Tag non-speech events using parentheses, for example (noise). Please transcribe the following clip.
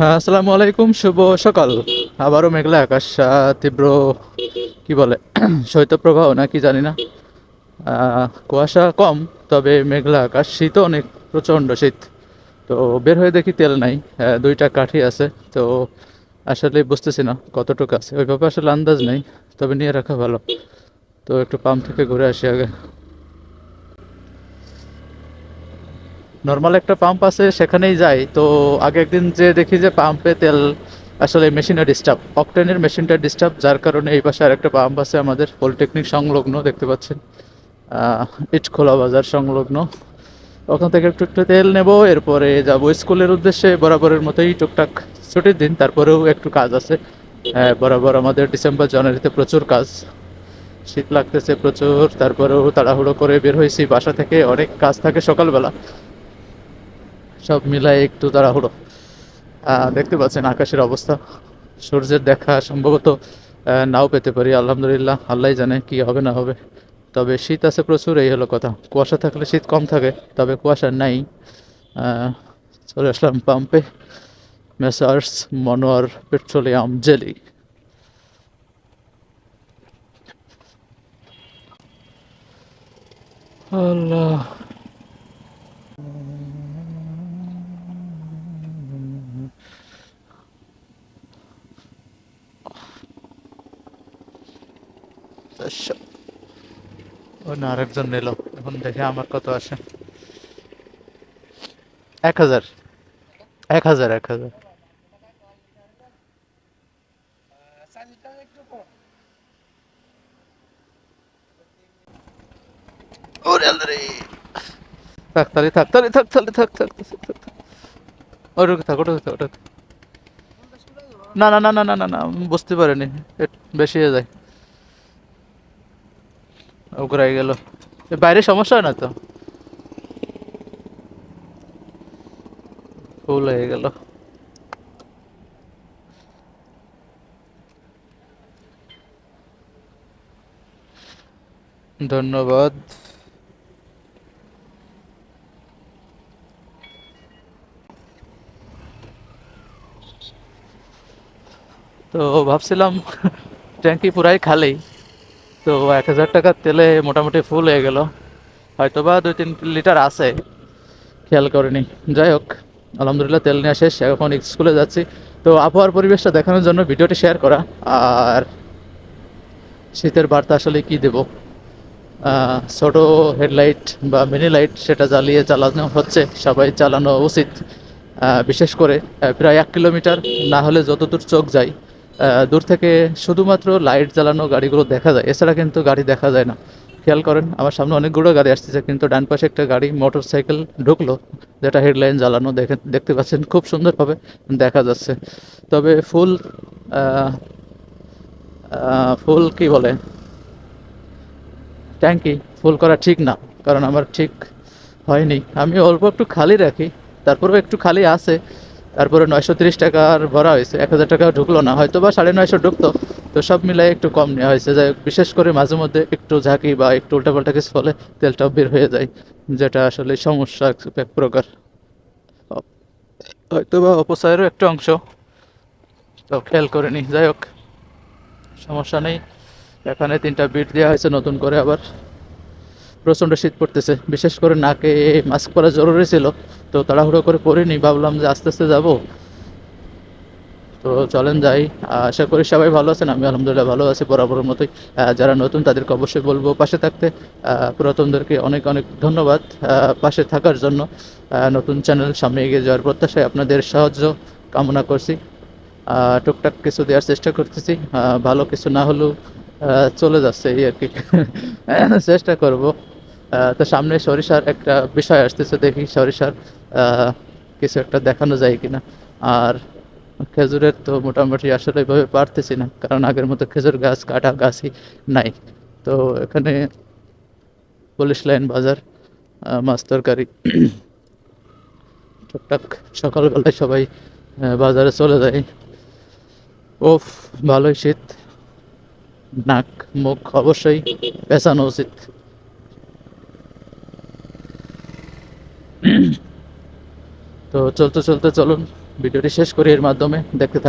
হ্যাঁ আসসালামু আলাইকুম শুভ সকাল। আবারও মেঘলা আকাশ তীব্র কি বলে (clears throat) শৈত্যপ্রবাহ না কি জানি না। কুয়াশা কম তবে মেঘলা আকাশ শীতও অনেক প্রচণ্ড শীত। তো বের হয়ে দেখি তেল নাই আহ, দুইটা কাঠি আছে। তো আসলে বুঝতেছি না কতটুকু আছে। ওইভাবে আসলে আন্দাজ নেই তবে নিয়ে রাখা ভালো। তো একটু পাম্প থেকে ঘুরে আসি আগে। নর্মাল একটা পাম্প আছে, সেখানেই যাই। তো আগে একদিন যে দেখি যে পাম্পে তেল আসলে মেশিনের ডিস্টার্ব অকটেনের মেশিনটা ডিস্টার্ব যার কারণে এই পাশে আরেকটা পাম্প আছে আমাদের পলিটেকনিক সংলগ্ন, দেখতে পাচ্ছেন। ইটখোলা বাজার সংলগ্ন। ওখান থেকে একটু একটু তেল নেব, এরপরে যাব স্কুলের উদ্দেশ্যে, বরাবরের মতোই টুকটাক ছুটির দিন, তারপরেও একটু কাজ আছে। বরাবর আমাদের ডিসেম্বর জানুয়ারিতে প্রচুর কাজ। শীত লাগতেছে প্রচুর, তারপরেও তাড়াহুড়ো করে বের হয়েছি, বাসা থেকে অনেক কাজ থাকে সকালবেলা। সব মিলাই একটু তাড়াহুড়ো। দেখতে পাচ্ছেন আকাশের অবস্থা। সূর্যের দেখা সম্ভবত নাও পেতে পারি, আলহামদুলিল্লাহ। আল্লাহ জানে কি হবে, না হবে। তবে শীত আছে প্রচুর, এই হলো কথা। কুয়াশা থাকলে শীত কম থাকে, তবে কুয়াশা নাই। চলে আসলাম পাম্পে। Messrs Monowar petroleum jelly. আল্লাহ। চারশো ও না আরেকজন নিল। এখন দেখে আমার কত আসে। এক হাজার। এক হাজার এক হাজার। থাক তাহলে থাক তাহলে থাক তাহলে থাক থাক থাক থাক থাক। ওটা থাক ওটা থাক ওটা না না না না না না না বুঝতে পারিনি। বেশি হয়ে যায়। ওগরাই গেল। বাইরে সমস্যা হয় না তো? ফুল হয়ে গেল। ধন্যবাদ। তো ভাবছিলাম ট্যাঙ্কি পুরাই খালি। তো এক হাজার টাকার তেলে মোটামুটি ফুল হয়ে গেল। হয়তো বা দুই তিন লিটার আছে, খেয়াল করিনি। যাই হোক, আলহামদুলিল্লাহ তেল নেওয়া শেষ, এখন স্কুলে যাচ্ছি। তো আবহাওয়ার পরিবেশটা দেখানোর জন্য ভিডিওটি শেয়ার করা। আর শীতের বার্তা আসলে কি দেব? ছোট হেডলাইট বা মিনি লাইট সেটা জ্বালিয়ে চালানো হচ্ছে, সবাই চালানো উচিত। বিশেষ করে প্রায় এক কিলোমিটার না হলে যতদূর চোখ যায় দূর থেকে শুধুমাত্র লাইট জ্বালানো গাড়িগুলো দেখা যায়। এছাড়া কিন্তু গাড়ি দেখা যায় না। খেয়াল করেন, আমার সামনে অনেকগুলো গাড়ি আসতেছে, কিন্তু ডান পাশে একটা গাড়ি মোটর সাইকেল ঢুকলো, যেটা হেডলাইন জ্বালানো দেখে, দেখতে পাচ্ছেন, খুব সুন্দরভাবে দেখা যাচ্ছে। তবে ফুল ফুল কি বলে? ট্যাঙ্কি ফুল করা ঠিক না, কারণ আমার ঠিক হয়নি। আমি অল্প একটু খালি রাখি, তারপরেও একটু খালি আছে। তারপরে নয়শো তিরিশ টাকার ভরা হয়েছে, এক হাজার টাকা ঢুকলো না হয়তো বা সাড়ে নয়শো ঢুকতো, তো সব মিলাই একটু কম নেওয়া হয়েছে। যাই বিশেষ করে মাঝে মধ্যে একটু ঝাঁকি বা একটু উল্টাপাল্টা কিছু ফলে তেলটাও বের হয়ে যায়, যেটা আসলে সমস্যা এক- প্রকার। হয়তো বা অপচয়েরও একটা অংশ, তো খেয়াল করে নি। যাই হোক, সমস্যা নেই, এখানে তিনটা বিট দেওয়া হয়েছে, নতুন করে আবার প্রচণ্ড শীত পড়তেছে। বিশেষ করে নাকে মাস্ক পরা জরুরি ছিল। তো তাড়াহুড়ো করে পরিনি, ভাবলাম যে আস্তে আস্তে যাব। তো চলেন যাই। আশা করি সবাই ভালো আছেন, আমি আলহামদুলিল্লাহ ভালো আছি বরাবরের মতোই। যারা নতুন তাদেরকে অবশ্যই বলব পাশে থাকতে। পুরাতনদেরকে অনেক অনেক ধন্যবাদ পাশে থাকার জন্য। নতুন চ্যানেল সামনে এগিয়ে যাওয়ার প্রত্যাশায় আপনাদের সাহায্য কামনা করছি। টুকটাক কিছু দেওয়ার চেষ্টা করতেছি। ভালো কিছু না হলেও চলে যাচ্ছে এই আর কি। (laughs) চেষ্টা করব। তো সামনে সরিষার একটা বিষয় আসতেছে, দেখি সরিষার কিছু একটা দেখানো যায় কিনা। আর খেজুরের তো মোটামুটি আসলে এভাবে পারতেছি না, কারণ আগের মতো খেজুর গাছ, কাটা গাছই নাই। তো এখানে পুলিশ লাইন বাজার মাছ তরকারি। টুকটাক সকালবেলায় সবাই বাজারে চলে যায়। ওফ ভালোই শীত। নাক, মুখ অবশ্যই পেঁচানো উচিত। তো চলতে চলতে চলুন ভিডিওটি শেষ করি এর মাধ্যমে। দেখতে থাকুন।